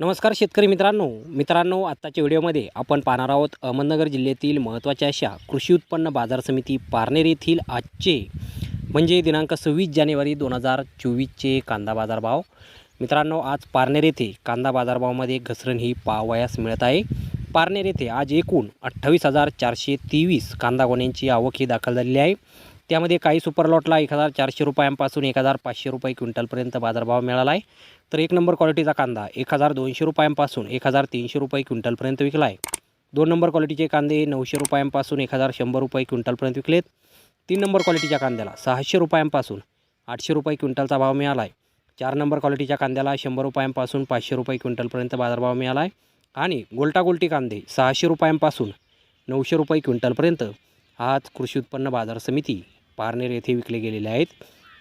नमस्कार शेतकरी मित्रांनो. मित्रांनो आत्ताच्या व्हिडिओमध्ये आपण पाहणार आहोत अहमदनगर जिल्ह्यातील महत्त्वाच्या अशा कृषी उत्पन्न बाजार समिती पारनेर येथील आजचे म्हणजे दिनांक सव्वीस जानेवारी दोन हजार चोवीसचे कांदा बाजारभाव. मित्रांनो आज पारनेर येथे कांदा बाजारभावामध्ये घसरण ही पाहावयास मिळत आहे. पारनेर येथे आज एकूण अठ्ठावीस हजार चारशे तेवीस कांदा गोण्यांची आवक ही दाखल झालेली आहे. त्यामध्ये काही सुपरलॉटला एक हजार चारशे रुपयांपासून एक हजार पाचशे रुपये क्विंटलपर्यंत बाजारभाव मिळाला आहे. तर एक नंबर क्वालिटीचा कांदा एक हजार दोनशे रुपयांपासून एक हजार तीनशे रुपये क्विंटलपर्यंत विकला आहे दोन नंबर क्वालिटीचे कांदे नऊशे रुपयांपासून एक हजार शंभर रुपये क्विंटलपर्यंत विकलेत. तीन नंबर क्वालिटीच्या कांद्याला सहाशे रुपयांपासून आठशे रुपये क्विंटलचा भाव मिळाला आहे चार नंबर क्वालिटीच्या कांद्याला शंभर रुपयांपासून पाचशे रुपये क्विंटलपर्यंत बाजारभाव मिळाला आहे आणि गोल्टा गोल्टी कांदे सहाशे रुपयांपासून नऊशे रुपये क्विंटलपर्यंत आज कृषी उत्पन्न बाजार समिती पारनेर येथे विकले गेलेले आहेत.